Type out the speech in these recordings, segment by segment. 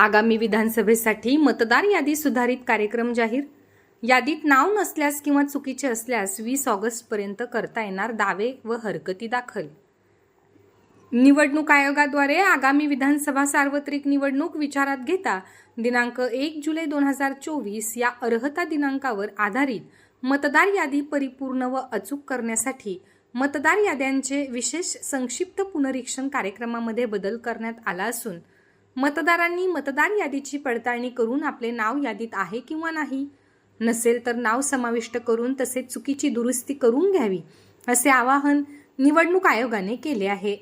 आगामी विधानसभेसाठी मतदार यादी सुधारित कार्यक्रम जाहीर. यादीत नाव नसल्यास किंवा चुकीचे असल्यास वीस ऑगस्टपर्यंत करता येणार दावे व हरकती दाखल. निवडणूक आयोगाद्वारे आगामी विधानसभा सार्वत्रिक निवडणूक विचारात घेता दिनांक एक जुलै दोन हजार चोवीस या अर्हता दिनांकावर आधारित मतदार यादी परिपूर्ण व अचूक करण्यासाठी मतदार याद्यांचे विशेष संक्षिप्त पुनरीक्षण कार्यक्रमामध्ये बदल करण्यात आला असून मतदारांनी मतदार यादीची पडताळणी करून आपले नाव यादीत आहे किंवा नाही? नसेल तर नाव समाविष्ट करून तसेच चुकीची दुरुस्ती करून घ्यावी असे आवाहन निवडणूक आयोगाने केले आहे.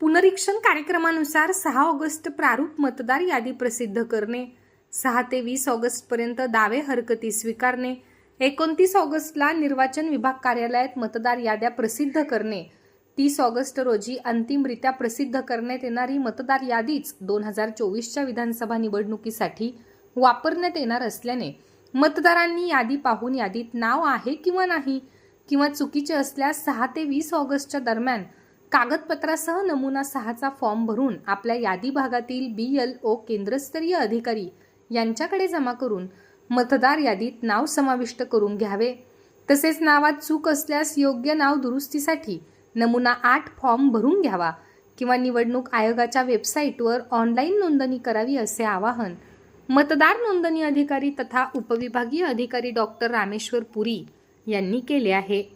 पुनरीक्षण कार्यक्रमानुसार सहा ऑगस्ट प्रारूप मतदार यादी प्रसिद्ध करणे सहा ते वीस ऑगस्टपर्यंत दावे हरकती स्वीकारणे एकोणतीस ऑगस्टला निर्वाचन विभाग कार्यालयात मतदार याद्या प्रसिद्ध करणे तीस ऑगस्ट रोजी अंतिमरित्या प्रसिद्ध करण्यात येणारी मतदार यादीच दोन हजार चोवीसच्या विधानसभा निवडणुकीसाठी वापरण्यात येणार असल्याने मतदारांनी यादी पाहून यादीत नाव आहे किंवा नाही किंवा चुकीचे असल्यास सहा ते वीस ऑगस्टच्या दरम्यान कागदपत्रासह नमुना सहाचा फॉर्म भरून आपल्या यादी भागातील बी एल ओ केंद्रस्तरीय अधिकारी यांच्याकडे जमा करून मतदार यादीत नाव समाविष्ट करून घ्यावे. तसेच नावात चूक असल्यास योग्य नाव दुरुस्तीसाठी नमुना आठ फॉर्म भरून घ्यावा किंवा निवडणूक आयोगाच्या वेबसाईटवर ऑनलाईन नोंदणी करावी असे आवाहन. मतदार नोंदणी अधिकारी तथा उपविभागीय अधिकारी डॉक्टर रामेश्वर पुरी यांनी केले आहे.